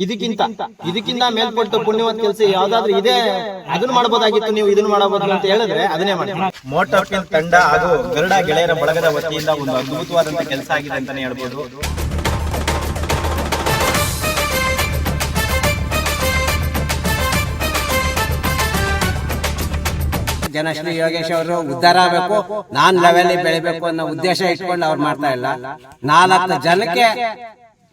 ಇದಕ್ಕಿಂತ ಇದಕ್ಕಿಂತ ಮೇಲ್ಪಟ್ಟು ಪುಣ್ಯವಂತ ಕೆಲಸ ಯಾವ್ದಾದ್ರು ಇದೆ ಅದನ್ನ ಮಾಡಬಹುದಾಗಿತ್ತು ನೀವು ಇದನ್ನ ಮಾಡಬಹುದು ಅಂತ ಹೇಳಿದ್ರೆ ಅದನ್ನೇ ಮಾಡಿ. ಮೋಟಾರ್ ತಂಡ ಹಾಗೂ ಗರುಡ ಗೆಳೆಯರ ಬಳಗದ ವತಿಯಿಂದ ಒಂದು ಅದ್ಭುತವಾದಂತ ಕೆಲಸ ಆಗಿದೆ ಅಂತಾನೆ ಹೇಳ್ಬೋದು. ಜನಶ್ರೀ ಯೋಗೇಶ್ ಅವರು ಉದ್ಧಾರ ಆಗಬೇಕು ನಾನ್ ಲೆವೆಲ್ ಬೆಳಿಬೇಕು ಅನ್ನೋ ಉದ್ದೇಶ ಇಟ್ಕೊಂಡು ಅವ್ರು ಮಾಡ್ತಾ ಇಲ್ಲ. ನಾಲ್ಕು ಜನಕ್ಕೆ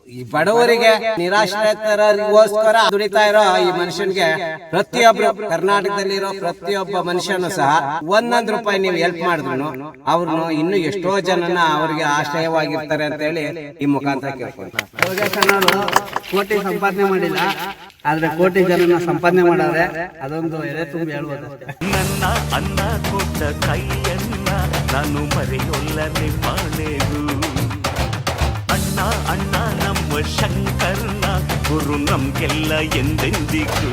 ಈ ಬಡವರಿಗೆ ನಿರಾಶ್ರಿತರಿಗೋಸ್ಕರ ದುಡಿತಾ ಇರೋ ಈ ಮನುಷ್ಯನ್ಗೆ ಪ್ರತಿಯೊಬ್ರು ಕರ್ನಾಟಕದಲ್ಲಿರೋ ಪ್ರತಿಯೊಬ್ಬ ಮನುಷ್ಯನು ಸಹ ಒಂದೊಂದು ರೂಪಾಯಿ ನೀವು ಹೆಲ್ಪ್ ಮಾಡಿದ್ರು ಅವ್ರನ್ನು ಇನ್ನು ಎಷ್ಟೋ ಜನನ ಅವರಿಗೆ ಆಶ್ರಯವಾಗಿರ್ತಾರೆ ಅಂತ ಹೇಳಿ ಈ ಮುಖಾಂತರ ಕೇಳ್ಕೊಂಡು ಕೋಟಿ ಸಂಪಾದನೆ ಮಾಡಿಲ್ಲ ಆದ್ರೆ ಕೋಟಿ ಜನನ ಸಂಪಾದನೆ ಮಾಡಾರೆ ಅದೊಂದು ಎಲೆ ತುಂಬಿ ಹೇಳ್ಬೋದು ನನ್ನ ಅನ್ನ ಕೊಟ್ಟ ಕೈಯನ್ನ ನಾನು ಮರೆಯೊಲ್ಲ ನಿಮ್ಮನೆಗೂ ಅಣ್ಣ ಅಣ್ಣ ನಮ್ಮ ಶಂಕರ್ನ ಗುರು ನಮ್ಗೆಲ್ಲ ಎಂದೆಂದಿಗೂ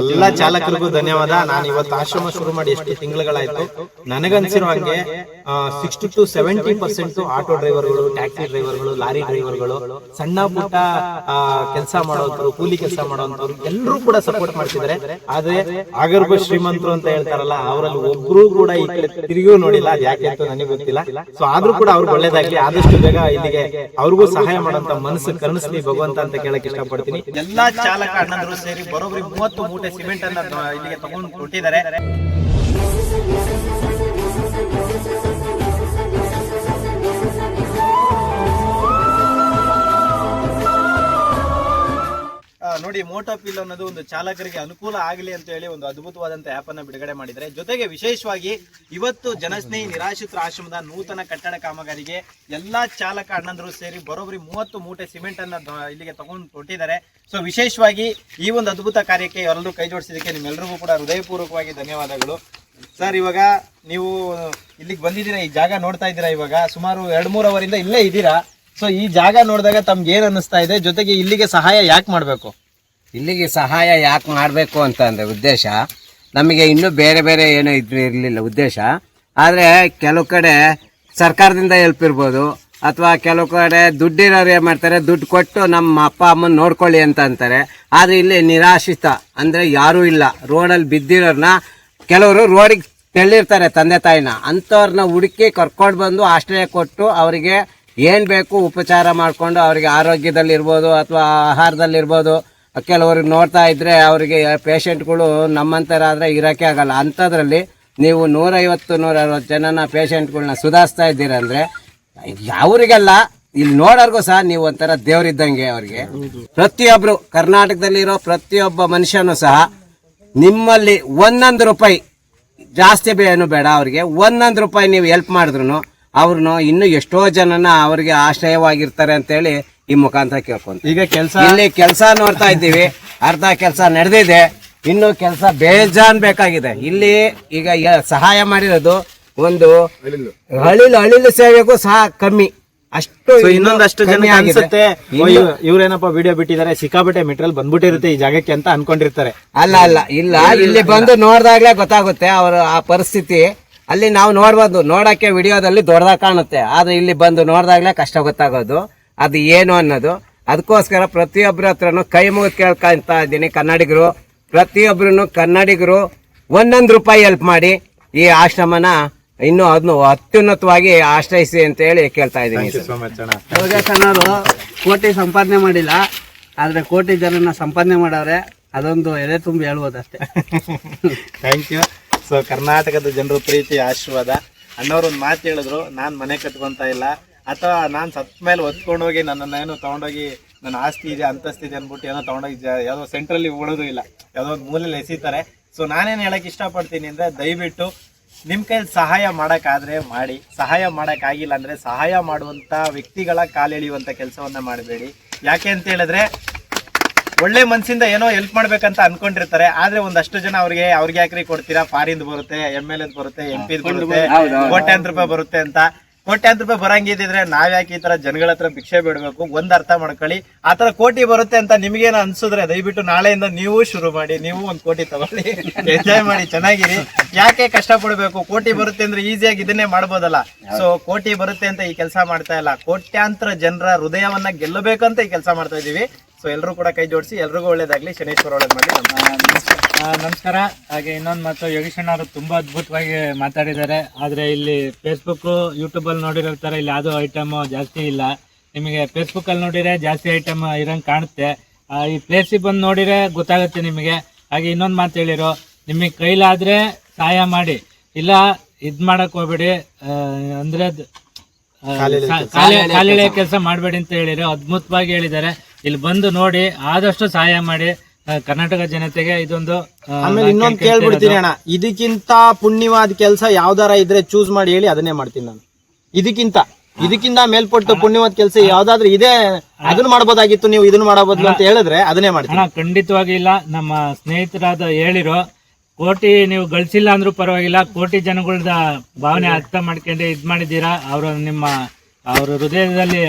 ಎಲ್ಲ ಚಾಲಕರಿಗೂ ಧನ್ಯವಾದ. ನಾನು ಇವತ್ತು ಆಶ್ರಮ ಶುರು ಮಾಡಿ ಎಷ್ಟು ತಿಂಗಳುಗಳಾಯ್ತು. ನನಗನ್ಸಿರೋ ಹಂಗೆ sixty to seventy percent auto ಡ್ರೈವರ್ಗಳು, ಟ್ಯಾಕ್ಸಿ ಡ್ರೈವರ್ಗಳು, ಲಾರಿ ಡ್ರೈವರ್ಗಳು, ಸಣ್ಣ ಪುಟ್ಟ ಕೆಲಸ ಮಾಡೋಂಥವ್ರು, ಕೂಲಿ ಕೆಲಸ ಮಾಡೋಂಥವ್ರು ಎಲ್ಲರೂ ಕೂಡ ಸಪೋರ್ಟ್ ಮಾಡ್ತಿದ್ದಾರೆ. ಆದ್ರೆ ಆಗರ್ಭ ಶ್ರೀಮಂತರು ಅಂತ ಹೇಳ್ತಾರಲ್ಲ, ಅವರಲ್ಲಿ ಒಬ್ರು ಕೂಡ ಈ ಕಡೆ ತಿರುಗಿಯೂ ನೋಡಿಲ್ಲ. ಯಾಕೆ ಅಂತ ನನಗೆ ಗೊತ್ತಿಲ್ಲ. ಸೊ ಆದ್ರೂ ಕೂಡ ಅವ್ರಿಗೆ ಒಳ್ಳೇದಾಗ್ಲಿ. ಆದಷ್ಟು ಬೇಗ ಇಲ್ಲಿಗೆ ಅವ್ರಿಗೂ ಸಹಾಯ ಮಾಡುವಂತ ಮನಸ್ಸು ಕರ್ಣಿಸ್ಲಿ ಭಗವಂತ ಅಂತ ಕೇಳಕ್ ಇಷ್ಟಪಡ್ತೀನಿ. ಎಲ್ಲಾ ಚಾಲಕ ಅಣ್ಣಂದ್ರು ಸೇರಿ ಬರೋಬ್ರಿ ಮೂವತ್ತು ಮೂಟೆ ಸಿಮೆಂಟ್ ಅನ್ನ ಇಲ್ಲಿಗೆ ತಗೊಂಡು ಕೊಟ್ಟಿದ್ದಾರೆ. ಆ, ಮೋಟೋ ಪಿಲ್ ಅನ್ನೋದು ಒಂದು ಚಾಲಕರಿಗೆ ಅನುಕೂಲ ಆಗಲಿ ಅಂತ ಹೇಳಿ ಒಂದು ಅದ್ಭುತವಾದಂತ ಆಪ್ ಅನ್ನ ಬಿಡುಗಡೆ ಮಾಡಿದ್ದಾರೆ ಜೊತೆಗೆ ವಿಶೇಷವಾಗಿ ಇವತ್ತು ಜನಸ್ನೇಹಿ ನಿರಾಶ್ರಿತರ ಆಶ್ರಮದ ನೂತನ ಕಟ್ಟಡ ಕಾಮಗಾರಿಗೆ ಎಲ್ಲಾ ಚಾಲಕ ಅಣ್ಣಂದರು ಸೇರಿ ಬರೋಬ್ಬರಿ ಮೂವತ್ತು ಮೂಟೆ ಸಿಮೆಂಟ್ ಅನ್ನ ಇಲ್ಲಿಗೆ ತಗೊಂಡು ಕೊಟ್ಟಿದ್ದಾರೆ. ಸೊ ವಿಶೇಷವಾಗಿ ಈ ಒಂದು ಅದ್ಭುತ ಕಾರ್ಯಕ್ಕೆ ಎಲ್ಲರೂ ಕೈ ಜೋಡಿಸಿದಕ್ಕೆ ನಿಮ್ಮೆಲ್ಲರಿಗೂ ಕೂಡ ಹೃದಯಪೂರ್ವಕವಾಗಿ ಧನ್ಯವಾದಗಳು. ಸರ್ ಇವಾಗ ನೀವು ಇಲ್ಲಿಗೆ ಬಂದಿದ್ದೀರಾ? ಈ ಜಾಗ ನೋಡ್ತಾ ಇದ್ದೀರಾ ಇವಾಗ? ಸುಮಾರು ಎರಡು ಮೂರು ಅವರಿಂದ ಇಲ್ಲೇ ಇದ್ದೀರಾ? ಸೊ ಈ ಜಾಗ ನೋಡಿದಾಗ ತಮ್ಗೆ ಏನ್ ಅನ್ನಿಸ್ತಾ ಇದೆ? ಜೊತೆಗೆ ಇಲ್ಲಿಗೆ ಸಹಾಯ ಯಾಕೆ ಮಾಡ್ಬೇಕು? ಇಲ್ಲಿಗೆ ಸಹಾಯ ಯಾಕೆ ಮಾಡಬೇಕು ಅಂತ ಅಂದರೆ ಉದ್ದೇಶ, ನಮಗೆ ಇನ್ನೂ ಬೇರೆ ಬೇರೆ ಏನೋ ಇದ್ರು ಇರಲಿಲ್ಲ ಉದ್ದೇಶ. ಆದರೆ ಕೆಲವು ಕಡೆ ಸರ್ಕಾರದಿಂದ ಹೆಲ್ಪ್ ಇರ್ಬೋದು, ಅಥವಾ ಕೆಲವು ಕಡೆ ದುಡ್ಡಿರೋರು ಏನು ಮಾಡ್ತಾರೆ, ದುಡ್ಡು ಕೊಟ್ಟು ನಮ್ಮ ಅಪ್ಪ ಅಮ್ಮನ ನೋಡ್ಕೊಳ್ಳಿ ಅಂತ ಅಂತಾರೆ. ಆದರೆ ಇಲ್ಲಿ ನಿರಾಶ್ರಿತ ಅಂದರೆ ಯಾರೂ ಇಲ್ಲ. ರೋಡಲ್ಲಿ ಬಿದ್ದಿರೋರನ್ನ ಕೆಲವರು ರೋಡಿಗೆ ತೆಳ್ಳಿರ್ತಾರೆ ತಂದೆ ತಾಯಿನ. ಅಂಥವ್ರನ್ನ ಹುಡುಕಿ ಕರ್ಕೊಂಡು ಬಂದು ಆಶ್ರಯ ಕೊಟ್ಟು ಅವರಿಗೆ ಏನು ಬೇಕು ಉಪಚಾರ ಮಾಡಿಕೊಂಡು ಅವರಿಗೆ ಆರೋಗ್ಯದಲ್ಲಿರ್ಬೋದು ಅಥವಾ ಆಹಾರದಲ್ಲಿರ್ಬೋದು. ಕೆಲವ್ರಿಗೆ ನೋಡ್ತಾ ಇದ್ರೆ ಅವರಿಗೆ ಪೇಷಂಟ್ಗಳು ನಮ್ಮಂತರಾದ್ರೆ ಇರೋಕ್ಕೆ ಆಗಲ್ಲ. ಅಂಥದ್ರಲ್ಲಿ ನೀವು ನೂರೈವತ್ತು ನೂರ ಅರವತ್ತು ಜನನ ಪೇಷಂಟ್ಗಳನ್ನ ಸುಧಾರಿಸ್ತಾ ಇದ್ದೀರಂದ್ರೆ ಅವರಿಗೆಲ್ಲ ಇಲ್ಲಿ ನೋಡೋರ್ಗೂ ಸಹ ನೀವು ಒಂಥರ ದೇವರಿದ್ದಂಗೆ ಅವ್ರಿಗೆ. ಪ್ರತಿಯೊಬ್ರು ಕರ್ನಾಟಕದಲ್ಲಿರೋ ಪ್ರತಿಯೊಬ್ಬ ಮನುಷ್ಯನು ಸಹ ನಿಮ್ಮಲ್ಲಿ ಒಂದೊಂದು ರೂಪಾಯಿ ಜಾಸ್ತಿ ಏನು ಬೇಡ ಅವ್ರಿಗೆ. ಒಂದೊಂದು ರೂಪಾಯಿ ನೀವು ಹೆಲ್ಪ್ ಮಾಡಿದ್ರು ಅವ್ರನ್ನು ಇನ್ನೂ ಎಷ್ಟೋ ಜನನ ಅವರಿಗೆ ಆಶ್ರಯವಾಗಿರ್ತಾರೆ ಅಂತೇಳಿ ಈ ಮುಖಾಂತರ ಕೇಳ್ಕೊಂತ. ಈಗ ಕೆಲಸ ಇಲ್ಲಿ ಕೆಲಸ ನೋಡ್ತಾ ಇದ್ದೀವಿ. ಅರ್ಧ ಕೆಲಸ ನಡೆದಿದೆ. ಇನ್ನು ಕೆಲಸ ಬೇಜಾನ್ ಬೇಕಾಗಿದೆ. ಇಲ್ಲಿ ಈಗ ಸಹಾಯ ಮಾಡಿರೋದು ಒಂದು ಹಳಿಲು ಹಳಿಲು ಸೇವೆಗೂ ಸಹ ಕಮ್ಮಿ. ಅಷ್ಟು ಸೊ ಇನ್ನೊಂದಷ್ಟು ಜನ ಅನ್ಸುತ್ತೆ ಇವ್ರೇನಪ್ಪ ವಿಡಿಯೋ ಬಿಟ್ಟಿದ್ದಾರೆ ಸಿಕ್ಕಾಪಟ್ಟೆ ಮೆಟೀರಿಯಲ್ ಬಂದ್ಬಿಟ್ಟಿರುತ್ತೆ ಈ ಜಾಗಕ್ಕೆ ಅಂತ ಅನ್ಕೊಂಡಿರ್ತಾರೆ. ಅಲ್ಲ ಅಲ್ಲ ಇಲ್ಲ ಇಲ್ಲಿ. ಬಂದು ನೋಡಿದಾಗ್ಲೇ ಗೊತ್ತಾಗುತ್ತೆ ಅವರ ಆ ಪರಿಸ್ಥಿತಿ. ಅಲ್ಲಿ ನಾವು ನೋಡ್ಬೋದು ನೋಡಕ್ಕೆ ವಿಡಿಯೋದಲ್ಲಿ ದೊಡ್ಡದಾಗ ಕಾಣುತ್ತೆ. ಆದ್ರೆ ಇಲ್ಲಿ ಬಂದು ನೋಡಿದಾಗ್ಲೇ ಕಷ್ಟ ಗೊತ್ತಾಗೋದು. ಅದು ಏನು ಅನ್ನೋದು. ಅದಕ್ಕೋಸ್ಕರ ಪ್ರತಿಯೊಬ್ಬರ ಹತ್ರನು ಕೈ ಮುಗಿದು ಕೇಳ್ಕೊಂತ ಇದ್ದೀನಿ ಕನ್ನಡಿಗರು. ಪ್ರತಿಯೊಬ್ಬರು ಕನ್ನಡಿಗರು ಒಂದೊಂದು ರೂಪಾಯಿ ಹೆಲ್ಪ್ ಮಾಡಿ ಈ ಆಶ್ರಮನ ಇನ್ನು ಅದನ್ನು ಅತ್ಯುನ್ನತವಾಗಿ ಆಶ್ರಯಿಸಿ ಅಂತ ಹೇಳಿ ಕೇಳ್ತಾ ಇದ್ದೀನಿ ಯೋಗೇಶ್ವರ ಕೋಟಿ ಸಂಪಾದನೆ ಮಾಡಿಲ್ಲ ಆದರೆ ಕೋಟಿ ಜನನ ಸಂಪಾದನೆ ಮಾಡವ್ರೆ ಅದೊಂದು ಎಲೆ ತುಂಬಿ ಹೇಳ್ಬೋದಷ್ಟೇ. ಥ್ಯಾಂಕ್ ಯು ಸೊ ಕರ್ನಾಟಕದ ಜನರ ಪ್ರೀತಿ ಆಶೀರ್ವಾದ. ಅಣ್ಣವ್ರು ಒಂದು ಮಾತು ಹೇಳಿದ್ರು ನಾನು ಮನೆ ಕಟ್ಕೊತಾ ಇಲ್ಲ. ಅಥವಾ ನಾನು ಸತ್ ಮೇಲೆ ಹೊತ್ಕೊಂಡೋಗಿ ನನ್ನನ್ನೇನು ತೊಗೊಂಡೋಗಿ ನನ್ನ ಆಸ್ತಿ ಇದೆ ಅಂತಸ್ತಿದೆ ಅಂದ್ಬಿಟ್ಟು ಏನೋ ತೊಗೊಂಡೋಗಿ ಜ- ಯಾವುದೋ ಸೆಂಟ್ರಲ್ಲಿ ಉಳೋದು ಇಲ್ಲ. ಯಾವುದೋ ಒಂದು ಮೂಲೆಯಲ್ಲಿ ಎಸಿತಾರೆ. ಸೊ ನಾನೇನು ಹೇಳಕ್ ಇಷ್ಟಪಡ್ತೀನಿ ಅಂದರೆ ದಯವಿಟ್ಟು ನಿಮ್ಮ ಕೈಯಲ್ಲಿ ಸಹಾಯ ಮಾಡೋಕ್ಕಾದರೆ ಮಾಡಿ. ಸಹಾಯ ಮಾಡೋಕ್ಕಾಗಿಲ್ಲ ಅಂದರೆ ಸಹಾಯ ಮಾಡುವಂಥ ವ್ಯಕ್ತಿಗಳ ಕಾಲೆಳೆಯುವಂಥ ಕೆಲಸವನ್ನು ಮಾಡಬೇಡಿ. ಯಾಕೆ ಅಂತ ಹೇಳಿದ್ರೆ ಒಳ್ಳೆ ಮನಸ್ಸಿಂದ ಏನೋ ಹೆಲ್ಪ್ ಮಾಡ್ಬೇಕಂತ ಅನ್ಕೊಂಡಿರ್ತಾರೆ. ಆದ್ರೆ ಒಂದಷ್ಟು ಜನ ಅವ್ರಿಗೆ ಅವ್ರಿಗೆ ಯಾಕ್ರಿ ಕೊಡ್ತೀರಾ? ಫಾರಿನ್ ಬರುತ್ತೆ ಎಂ ಎಲ್ ಎದ್ ಬರುತ್ತೆ ಎಂ ಪಿ ಬರುತ್ತೆ ಕೋಟ್ಯಾಂತರ ರೂಪಾಯಿ ಬರುತ್ತೆ ಅಂತ. ಕೋಟ್ಯಾಂತರ ರೂಪಾಯಿ ಬರಂಗಿದ್ರೆ ನಾವ್ ಯಾಕೆ ಈ ತರ ಜನಗಳ ಹತ್ರ ಭಿಕ್ಷೆ ಬಿಡ್ಬೇಕು? ಒಂದ್ ಅರ್ಥ ಮಾಡ್ಕೊಳ್ಳಿ. ಆ ತರ ಕೋಟಿ ಬರುತ್ತೆ ಅಂತ ನಿಮ್ಗೇನು ಅನ್ಸಿದ್ರೆ ದಯವಿಟ್ಟು ನಾಳೆಯಿಂದ ನೀವು ಶುರು ಮಾಡಿ, ನೀವು ಒಂದ್ ಕೋಟಿ ತಗೊಳ್ಳಿ. ಎಂಜಾಯ್ ಮಾಡಿ, ಚೆನ್ನಾಗಿರಿ. ಯಾಕೆ ಕಷ್ಟ ಪಡ್ಬೇಕು ಕೋಟಿ ಬರುತ್ತೆ ಅಂದ್ರೆ ಈಸಿಯಾಗಿ ಇದನ್ನೇ ಮಾಡ್ಬೋದಲ್ಲ. ಸೊ ಕೋಟಿ ಬರುತ್ತೆ ಅಂತ ಈ ಕೆಲಸ ಮಾಡ್ತಾ ಇಲ್ಲ. ಕೋಟ್ಯಾಂತರ ಜನರ ಹೃದಯವನ್ನ ಗೆಲ್ಲಬೇಕಂತ ಈ ಕೆಲಸ ಮಾಡ್ತಾ ಇದೀವಿ ಸೊ ಎಲ್ಲರೂ ಕೂಡ ಕೈ ಜೋಡಿಸಿ, ಎಲ್ರಿಗೂ ಒಳ್ಳೇದಾಗ್ಲಿ. ಶನೇಶ್ವರ ಒಳ್ಳೇದ್ ಮಾಡಿ ನಮಸ್ಕಾರ. ಹಾಗೆ ಇನ್ನೊಂದು ಮಾತು. ಯೋಗೀಶಣ್ಣ ಅವರು ತುಂಬಾ ಅದ್ಭುತವಾಗಿ ಮಾತಾಡಿದ್ದಾರೆ. ಆದರೆ ಇಲ್ಲಿ ಫೇಸ್ಬುಕ್ ಯೂಟ್ಯೂಬಲ್ಲಿ ನೋಡಿರೋ ತರ ಇಲ್ಲಿ ಯಾವುದೋ ಐಟಮ್ ಜಾಸ್ತಿ ಇಲ್ಲ. ನಿಮಗೆ ಫೇಸ್ಬುಕ್ ಅಲ್ಲಿ ನೋಡಿದ್ರೆ ಜಾಸ್ತಿ ಐಟಮ್ ಇರೋಂಗೆ ಕಾಣುತ್ತೆ. ಆ, ಈ ಪ್ಲೇಸಿಗೆ ಬಂದು ನೋಡಿದರೆ ಗೊತ್ತಾಗುತ್ತೆ ನಿಮಗೆ. ಹಾಗೆ ಇನ್ನೊಂದು ಮಾತು ಹೇಳಿರು. ನಿಮಗೆ ಕೈಲಾದ್ರೆ ಸಹಾಯ ಮಾಡಿ. ಇಲ್ಲ ಇದ್ ಮಾಡೋಕ್ಕೆ ಹೋಗ್ಬೇಡಿ. ಅಂದರೆ ಅಂದ್ರೆ ಅದ್, ಕಾಲೆ- ಕೆಲಸ ಮಾಡಬೇಡಿ ಅಂತ ಹೇಳಿರು. ಅದ್ಭುತವಾಗಿ ಹೇಳಿದ್ದಾರೆ. ಇಲ್ಲಿ ಬಂದು ನೋಡಿ ಆದಷ್ಟು ಸಹಾಯ ಮಾಡಿ. ಕರ್ನಾಟಕ ಜನತೆಗೆ ಇದೊಂದು ಆಮೇಲೆ ನಾನ್ ಇನ್ನೊಂದು ಕೇಳ್ಬಿಡ್ತೀನಿ ಅಣ್ಣ. ಇದಕ್ಕಿಂತ ಪುಣ್ಯವಾದ ಕೆಲಸ ಯಾವ್ದಾರ ಇದ್ರೆ ಚೂಸ್ ಮಾಡಿ ಹೇಳಿ ಅದನ್ನೇ ಮಾಡ್ತೀನಿ ನಾನು. ಇದಕ್ಕಿಂತ. ಇದಕ್ಕಿಂತ ಮೇಲ್ಪಟ್ಟು ಪುಣ್ಯವಾದ ಕೆಲಸ ಯಾವ್ದಾದ್ರು ಇದೆ ಅದನ್ನ ಮಾಡಬಹುದಾಗಿತ್ತು ನೀವು ಇದನ್ನ ಮಾಡಬಹುದು ಅಂತ ಹೇಳಿದ್ರೆ ಅದನ್ನೇ ಮಾಡ್ತೀನಿ. ಖಂಡಿತವಾಗಿ ಇಲ್ಲ. ನಮ್ಮ ಸ್ನೇಹಿತರಾದ ಹೇಳಿರೋ ಕೋಟಿ ನೀವು ಗಳಿಸಿಲ್ಲ ಅಂದ್ರೂ ಪರವಾಗಿಲ್ಲ. ಕೋಟಿ ಜನಗಳ ಭಾವನೆ ಅರ್ಥ ಮಾಡ್ಕೊಂಡು ಇದ್ ಮಾಡಿದ್ದೀರಾ? ಅವರು ನಿಮ್ಮ ಅವ್ರ ಹೃದಯದಲ್ಲಿ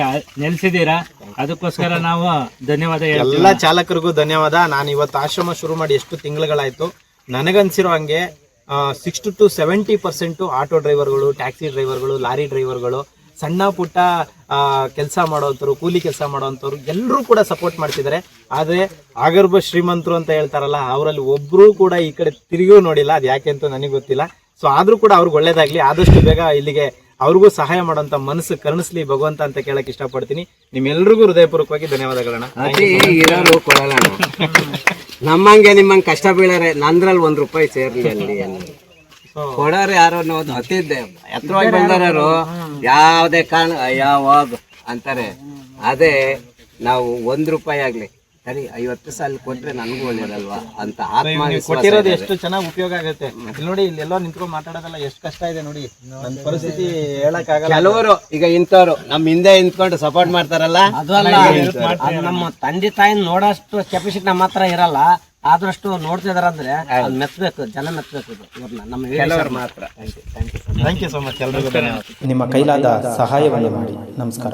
ನೆಲೆಸಿದ್ದೀರಾ? ಅದಕ್ಕೋಸ್ಕರ ನಾವು ಧನ್ಯವಾದ ಎಲ್ಲ ಚಾಲಕರಿಗೂ ಧನ್ಯವಾದ. ನಾನು ಇವತ್ತು ಆಶ್ರಮ ಶುರು ಮಾಡಿ ಎಷ್ಟು ತಿಂಗಳುಗಳಾಯ್ತು ನನಗನ್ಸಿರೋ ಹಂಗೆ six to seventy percent auto ಡ್ರೈವರ್ಗಳು, ಟ್ಯಾಕ್ಸಿ ಡ್ರೈವರ್ಗಳು, ಲಾರಿ ಡ್ರೈವರ್ಗಳು, ಸಣ್ಣ ಪುಟ್ಟ ಕೆಲಸ ಮಾಡೋವಂಥವ್ರು ಕೂಲಿ ಕೆಲಸ ಮಾಡೋವಂಥವ್ರು ಎಲ್ಲರೂ ಕೂಡ ಸಪೋರ್ಟ್ ಮಾಡ್ತಿದ್ದಾರೆ. ಆದರೆ ಆಗರ್ಭ ಶ್ರೀಮಂತರು ಅಂತ ಹೇಳ್ತಾರಲ್ಲ, ಅವರಲ್ಲಿ ಒಬ್ಬರೂ ಕೂಡ ಈ ಕಡೆ ತಿರುಗಿಯೂ ನೋಡಿಲ್ಲ. ಅದು ಯಾಕೆ ಅಂತ ನನಗೆ ಗೊತ್ತಿಲ್ಲ. ಸೊ ಆದರೂ ಕೂಡ ಅವ್ರಿಗೆ ಒಳ್ಳೇದಾಗಲಿ. ಆದಷ್ಟು ಬೇಗ ಇಲ್ಲಿಗೆ ಅವ್ರಿಗೂ ಸಹಾಯ ಮಾಡುವಂತ ಮನಸ್ಸು ಕರ್ಣಿಸ್ಲಿ ಭಗವಂತ ಅಂತ ಕೇಳಕ್ ಇಷ್ಟಪಡ್ತೀನಿ. ನಿಮ್ಮೆಲ್ರಿಗೂ ಹೃದಯಪೂರ್ವಕವಾಗಿ ಧನ್ಯವಾದಗಳನ್ನ ಅತಿ ಇರೋರು ಕೊಡಲ್ಲ ನಮ್ಮಂಗೆ ನಿಮ್ಮಂಗೆ ಕಷ್ಟ ಬೀಳಾರೆ ನಂದ್ರಲ್ಲಿ ಒಂದ್ ರೂಪಾಯಿ ಸೇರ್ಲಿ ಅಲ್ಲಿ ಕೊಡಾರ ಯಾರೋ ಅನ್ನೋದು ಅತಿದ್ದೆ ಎತ್ತರವಾಗಿ ಬಂದಾರು ಯಾವ್ದೇ ಕಾರಣ ಯಾವಾಗ ಅಂತಾರೆ. ಅದೇ ನಾವು ಒಂದ್ ರೂಪಾಯಿ ಆಗ್ಲಿ. ಸರಿ ಐವತ್ತು ಸಾಲ ಕೊಟ್ರೆ ನನಗೂ ಒಳ್ಳೇದಲ್ವಾ? ಅಂತ ಆತ್ಮ ಕೊಟ್ಟಿರೋದು. ಎಷ್ಟು ಚೆನ್ನಾಗಿ ಉಪಯೋಗ ಆಗುತ್ತೆ? ಇಲ್ಲಿ ನೋಡಿ ಇಲ್ಲೆಲ್ಲೋ ನಿಂತ್ಕೊಂಡು ಮಾತಾಡೋದಲ್ಲ ಎಷ್ಟು ಕಷ್ಟ ಇದೆ ನೋಡಿ. ನನ್ನ ಪರಿಸ್ಥಿತಿ ಹೇಳಕ್ ಆಗಲ್ಲ ಕೆಲವರು ಈಗ ಇಂಥವ್ರು ನಮ್ ಹಿಂದೆ ನಿಂತ್ಕೊಂಡು ಸಪೋರ್ಟ್ ಮಾಡ್ತಾರಲ್ಲ? ಅದು ನಮ್ಮ ತಂದೆ ತಾಯಿ ನೋಡೋಷ್ಟು ಕೆಪಾಸಿಟಿ ನಮ್ಮ ಹತ್ರ ಇರಲ್ಲ. ಆದಷ್ಟು ನೋಡ್ತಿದಾರ ಅಂದ್ರೆ ಮೆತ್ಬೇಕು ಮೆತ್ತಬೇಕು ಜನ ಮೆಚ್ಚಬೇಕು ಇವ್ರನ್ನ ನಮ್ಮ ಕೆಲವರು ಮಾತ್ರ. ಥ್ಯಾಂಕ್ ಯು ಸೊ ಮಚ್ ಎಲ್ರಿಗೂ ಧನ್ಯವಾದ ನಿಮ್ಮ ಕೈಲಾದ ಸಹಾಯವನ್ನು ಮಾಡಿ. ನಮಸ್ಕಾರ.